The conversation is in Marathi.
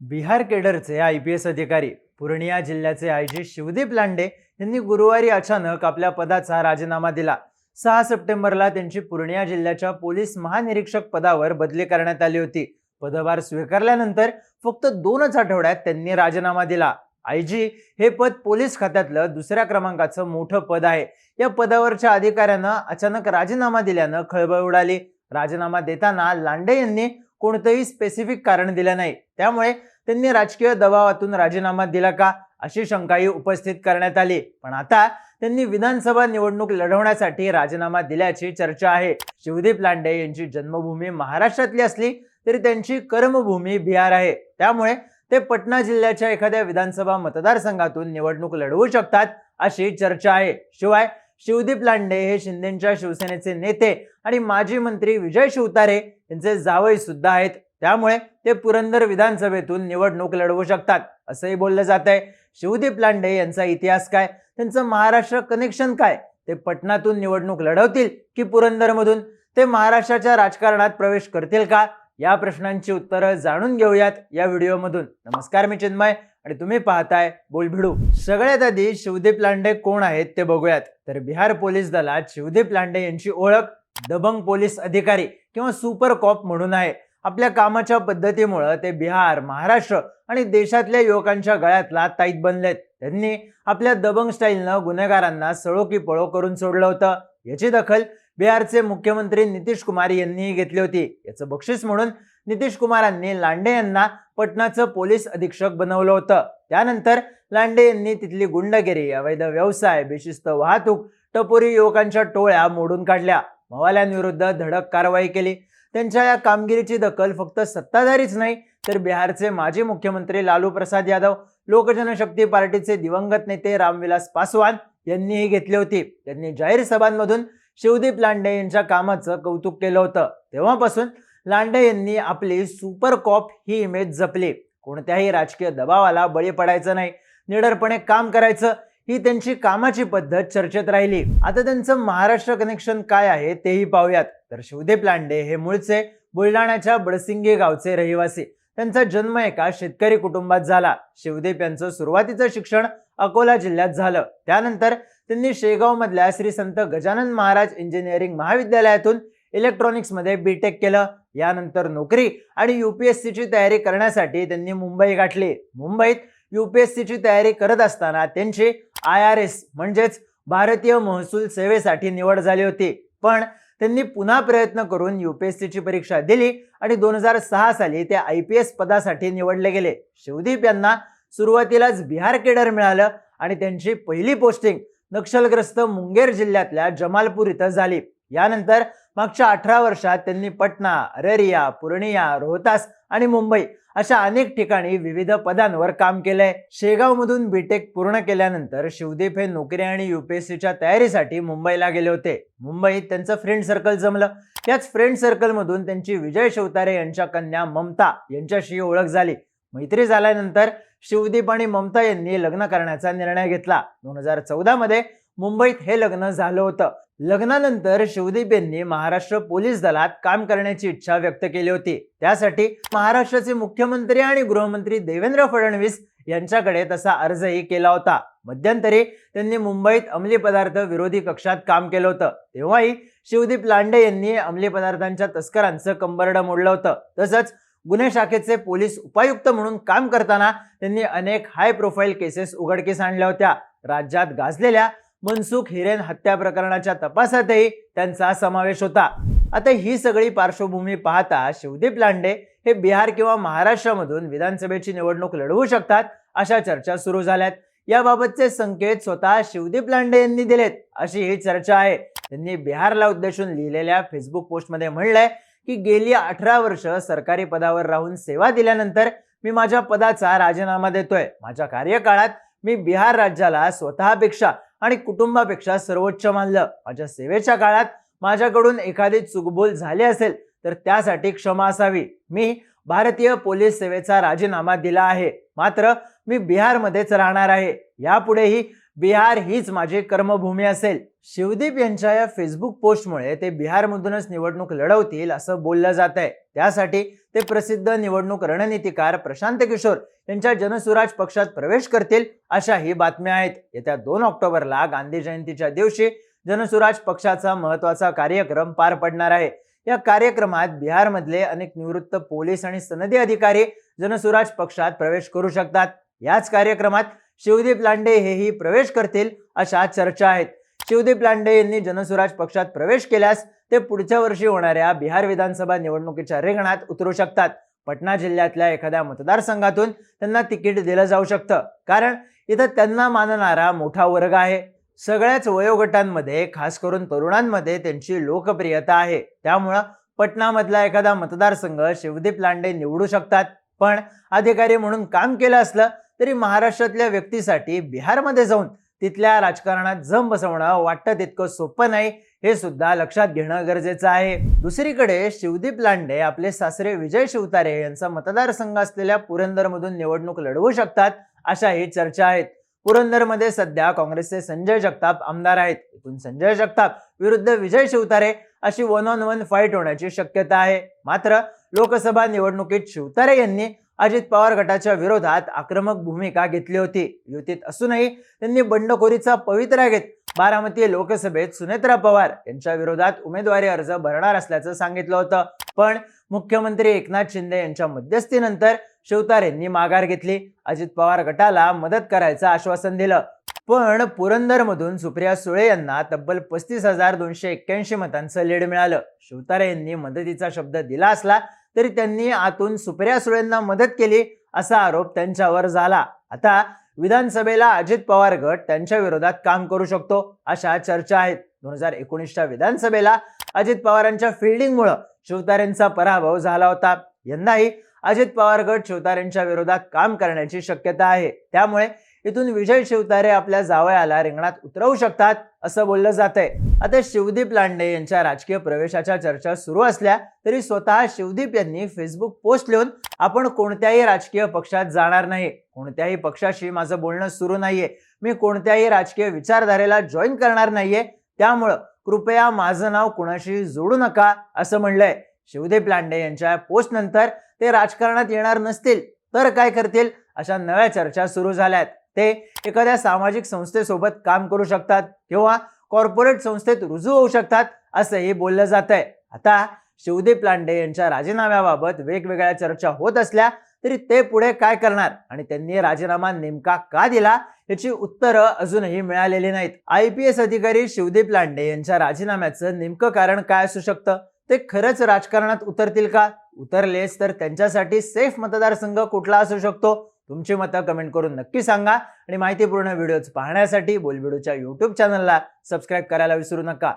बिहार केडरचे आय पी एस अधिकारी पूर्णिया जिल्ह्याचे आय जी शिवदीप लांडे यांनी गुरुवारी अचानक आपल्या पदाचा राजीनामा दिला. सहा सप्टेंबरला त्यांची पूर्णिया जिल्ह्याच्या पोलीस महानिरीक्षक पदावर बदली करण्यात आली होती. पदभार स्वीकारल्यानंतर फक्त दोनच आठवड्यात त्यांनी राजीनामा दिला. आय जी हे पद पोलीस खात्यातलं दुसऱ्या क्रमांकाचं मोठं पद आहे. या पदावरच्या अधिकाऱ्यानं अचानक राजीनामा दिल्यानं खळबळ उडाली. राजीनामा देताना लांडे यांनी कोणतंही स्पेसिफिक कारण दिलं नाही. त्यामुळे त्यांनी राजकीय दबावातून राजीनामा दिला का अशी शंकाही उपस्थित करण्यात आली. पण आता त्यांनी विधानसभा निवडणूक लढवण्यासाठी राजीनामा दिल्याची चर्चा आहे. शिवदीप लांडे यांची जन्मभूमी महाराष्ट्रातली असली तरी त्यांची कर्मभूमी बिहार आहे. त्यामुळे ते पटना जिल्ह्याच्या एखाद्या विधानसभा मतदारसंघातून निवडणूक लढवू शकतात अशी चर्चा आहे. शिवाय शिवदीप लांडे हे शिंदेच्या शिवसेनेचे नेते आणि माजी मंत्री विजय शिवतारे यांचे जावई सुद्धा आहेत. त्यामुळे ते पुरंदर विधानसभेतून निवडणूक लढवू शकतात असंही बोललं जात आहे शिवदीप लांडे यांचा इतिहास काय? त्यांचं महाराष्ट्र कनेक्शन काय? ते पटनातून निवडणूक लढवतील की पुरंदरमधून? ते महाराष्ट्राच्या राजकारणात प्रवेश करतील का? या प्रश्नांची उत्तरं जाणून घेऊयात या व्हिडिओमधून. नमस्कार मी चिन्मय आणि तुम्ही पाहताय बोलभिडू. सगळ्यात आधी शिवदीप लांडे कोण आहेत ते बघूयात. तर बिहार पोलीस दलात शिवदीप लांडे यांची ओळख दबंग पोलीस अधिकारी किंवा सुपर कॉप म्हणून आहे. आपल्या कामाच्या पद्धतीमुळं ते बिहार महाराष्ट्र आणि देशातल्या युवकांच्या गळ्यातला ताईत बनलेत. त्यांनी आपल्या दबंग स्टाईलनं गुन्हेगारांना सळो की पळो करून सोडलं होतं. याची दखल बिहारचे मुख्यमंत्री नितीश कुमार यांनीही घेतली होती. याचं बक्षीस म्हणून नितीश कुमारांनी लांडे यांना पटनाचं पोलीस अधीक्षक बनवलं होतं. त्यानंतर लांडे यांनी तिथली गुंडगिरी अवैध व्यवसाय बेशिस्त वाहतूक टपोरी युवकांच्या टोळ्या मोडून काढल्या. मवाल्यांविरुद्ध धडक कारवाई केली. त्यांच्या या कामगिरीची दखल फक्त सत्ताधारीच नाही तर बिहारचे माजी मुख्यमंत्री लालू प्रसाद यादव लोकजनशक्ती पार्टीचे दिवंगत नेते रामविलास पासवान यांनीही घेतली होती. त्यांनी जाहीर सभांमधून शिवदीप लांडे यांच्या कामाचं कौतुक केलं होतं. तेव्हापासून लांडे यांनी आपली सुपर कॉप ही इमेज जपली. कोणत्याही राजकीय दबावाला बळी पडायचं नाही. निडरपणे काम करायचं. ही त्यांची कामाची पद्धत चर्चेत राहिली. आता त्यांचं महाराष्ट्र कनेक्शन काय आहे तेही पाहूयात. तर शिवदीप लांडे हे मूळचे बुलढाण्याच्या बडसिंगे गावचे रहिवासी. त्यांचा जन्म एका शेतकरी कुटुंबात झाला. शिवदेव यांचं सुरुवातीचं शिक्षण अकोला जिल्ह्यात झालं. त्यानंतर त्यांनी शेगाव मधल्या श्री संत गजानन महाराज इंजिनिअरिंग महाविद्यालयातून इलेक्ट्रॉनिक्समध्ये बीटेक केलं. यानंतर नोकरी आणि युपीएससीची तयारी करण्यासाठी त्यांनी मुंबई गाठली. मुंबईत युपीएससीची तयारी करत असताना त्यांची आय आर एस म्हणजेच भारतीय महसूल सेवेसाठी निवड झाली होती. पण त्यांनी पुन्हा प्रयत्न करून युपीएससीची परीक्षा दिली आणि दोन हजार सहा साली ते आय पी एस पदासाठी निवडले गेले. शिवदीप यांना सुरुवातीलाच बिहार केडर मिळालं आणि त्यांची पहिली पोस्टिंग नक्षलग्रस्त मुंगेर जिल्ह्यातल्या जमालपूर इथं झाली. यानंतर मागच्या अठरा वर्षात त्यांनी पटना अरेरिया पूर्णिया रोहतास आणि मुंबई अशा अनेक ठिकाणी विविध पदांवर काम केलंय. शेगावमधून बीटेक पूर्ण केल्यानंतर शिवदीप हे नोकरी आणि युपीएससीच्या तयारीसाठी मुंबईला गेले होते. मुंबईत त्यांचं फ्रेंड सर्कल जमलं. त्याच फ्रेंड सर्कलमधून त्यांची विजय शिवतारे यांच्या कन्या ममता यांच्याशी ओळख झाली. मैत्री झाल्यानंतर शिवदीप आणि ममता यांनी लग्न करण्याचा निर्णय घेतला. दोन हजार चौदा मध्ये मुंबईत हे लग्न झालं होतं. लग्नानंतर शिवदीप यांनी महाराष्ट्र पोलीस दलात काम करण्याची इच्छा व्यक्त केली होती. त्यासाठी महाराष्ट्राचे मुख्यमंत्री आणि गृहमंत्री देवेंद्र फडणवीस यांच्याकडे तसा अर्जही केला होता. मध्यंतरी त्यांनी मुंबईत अंमली पदार्थ विरोधी कक्षात काम केलं होतं. तेव्हाही शिवदीप लांडे यांनी अंमली पदार्थांच्या तस्करांचं कंबरडं मोडलं होतं. तसंच गुन्हे शाखेचे पोलीस उपायुक्त म्हणून काम करताना त्यांनी अनेक हाय प्रोफाईल केसेस उघडकीस आणल्या होत्या. राज्यात गाजलेल्या मनसुख हिरेन हत्या प्रकरणाच्या तपासातही त्यांचा समावेश होता. आता ही सगळी पार्श्वभूमी पाहता शिवदीप लांडे हे बिहार किंवा महाराष्ट्रामधून विधानसभेची निवडणूक लढवू शकतात अशा चर्चा सुरू झाल्यात. याबाबतचे संकेत स्वतः शिवदीप लांडे यांनी दिलेत अशी ही चर्चा आहे. त्यांनी बिहारला उद्देशून लिहिलेल्या फेसबुक पोस्टमध्ये म्हणलंय की गेली अठरा वर्ष सरकारी पदावर राहून सेवा दिल्यानंतर मी माझ्या पदाचा राजीनामा देतोय. माझ्या कार्यकाळात मी बिहार राज्याला स्वतःपेक्षा आणि कुटुंबापेक्षा सर्वोच्च मानलं. माझ्या सेवेच्या काळात माझ्याकडून एखादी चुकबोल झाली असेल तर त्यासाठी क्षमा असावी. मी भारतीय पोलीस सेवेचा राजीनामा दिला आहे. मात्र मी बिहारमध्येच राहणार आहे. यापुढेही बिहार हीच माझी कर्मभूमी असेल. शिवदीप यांच्या या फेसबुक पोस्टमुळे ते बिहारमधूनच निवडणूक लढवतील असं बोललं जात आहे त्यासाठी ते प्रसिद्ध निवडणूक रणनीतिकार प्रशांत किशोर यांच्या जनसुराज पक्षात प्रवेश करतील अशाही बातम्या आहेत. येत्या दोन ऑक्टोबरला गांधी जयंतीच्या दिवशी जनसुराज पक्षाचा महत्त्वाचा कार्यक्रम पार पडणार आहे. या कार्यक्रमात बिहारमधले अनेक निवृत्त पोलीस आणि सनदी अधिकारी जनसुराज पक्षात प्रवेश करू शकतात. याच कार्यक्रमात शिवदीप लांडे हेही प्रवेश करतील अशा चर्चा आहेत. शिवदीप लांडे यांनी जनसुराज पक्षात प्रवेश केल्यास ते पुढच्या वर्षी होणाऱ्या बिहार विधानसभा निवडणुकीच्या रेगणात उतरू शकतात. पटना जिल्ह्यातल्या एखाद्या मतदारसंघातून त्यांना तिकीट दिलं जाऊ शकतं. कारण इथं त्यांना मानणारा मोठा वर्ग आहे. सगळ्याच वयोगटांमध्ये खास करून तरुणांमध्ये त्यांची लोकप्रियता आहे. त्यामुळं पटनामधला एखादा मतदारसंघ शिवदीप लांडे निवडू शकतात. पण अधिकारी म्हणून काम केलं असलं तरी महाराष्ट्रातल्या व्यक्तीसाठी बिहारमध्ये जाऊन तिथल्या राजकारणात जम बसवणं वाटतं तितकं सोपं नाही हे सुद्धा लक्षात घेणं गरजेचं आहे. दुसरीकडे शिवदीप लांडे आपले सासरे विजय शिवतारे यांचा मतदारसंघ असलेल्या पुरंदरमधून निवडणूक लढवू शकतात अशाही चर्चा आहेत. पुरंदरमध्ये सध्या काँग्रेसचे संजय जगताप आमदार आहेत. इथून संजय जगताप विरुद्ध विजय शिवतारे अशी वन ऑन वन फाईट होण्याची शक्यता आहे. मात्र लोकसभा निवडणुकीत शिवतारे यांनी अजित पवार गटाच्या विरोधात आक्रमक भूमिका घेतली होती. युतीत असूनही त्यांनी बंडखोरीचा पवित्रा घेत बारामती लोकसभेत सुनेत्रा पवार यांच्या विरोधात उमेदवारी अर्ज भरणार असल्याचं सांगितलं होतं. पण मुख्यमंत्री एकनाथ शिंदे यांच्या मध्यस्थीनंतर शिवतारेंनी माघार घेतली. अजित पवार गटाला मदत करायचं आश्वासन दिलं. पण पुरंदरमधून सुप्रिया सुळे यांना तब्बल पस्तीस हजार दोनशे एक्क्याऐंशी मतांचं लीड मिळालं. शिवतारे यांनी मदतीचा शब्द दिला असला तरी त्यांनी आतून सुप्रिया सुळेंना मदत केली असा आरोप त्यांच्यावर झाला. आता विधानसभेला अजित पवार गट त्यांच्या विरोधात काम करू शकतो अशा चर्चा आहेत. दोन हजार एकोणीसच्या विधानसभेला अजित पवारांच्या फिल्डिंगमुळे शिवतारेंचा पराभव झाला होता. यंदाही अजित पवार गट शिवतारेंच्या विरोधात काम करण्याची शक्यता आहे. त्यामुळे इथून विजय शिवतारे आपल्या जावयाला रिंगणात उतरवू शकतात असं बोललं जात आहे आता शिवदीप लांडे यांच्या राजकीय प्रवेशाच्या चर्चा सुरू असल्या तरी स्वतः शिवदीप यांनी फेसबुक पोस्ट लिहून आपण कोणत्याही राजकीय पक्षात जाणार नाही. कोणत्याही पक्षाशी माझं बोलणं सुरू नाहीये. मी कोणत्याही राजकीय विचारधारेला जॉईन करणार नाहीये. त्यामुळं कृपया माझं नाव कुणाशी जोडू नका असं म्हणलंय. शिवदीप लांडे यांच्या पोस्ट नंतर ते राजकारणात येणार नसतील तर काय करतील? अशा नव्या चर्चा सुरू झाल्यात. ते एखाद्या सामाजिक संस्थेसोबत काम करू शकतात किंवा कॉर्पोरेट संस्थेत रुजू होऊ शकतात असंही बोललं जात आहे आता शिवदीप लांडे यांच्या राजीनाम्याबाबत वेगवेगळ्या चर्चा होत असल्या तरी ते पुढे काय करणार आणि त्यांनी राजीनामा नेमका का दिला याची उत्तरं अजूनही मिळालेली नाहीत. आय पी एस अधिकारी शिवदीप लांडे यांच्या राजीनाम्याचं नेमकं कारण काय असू शकतं? ते खरंच राजकारणात उतरतील का? उतरलेच तर त्यांच्यासाठी सेफ मतदारसंघ कुठला असू शकतो? तुमची मतं कमेंट करून नक्की सांगा. आणि माहितीपूर्ण व्हिडिओज पाहण्यासाठी बोलबिडूच्या यूट्यूब चॅनलला सबस्क्राईब करायला विसरू नका.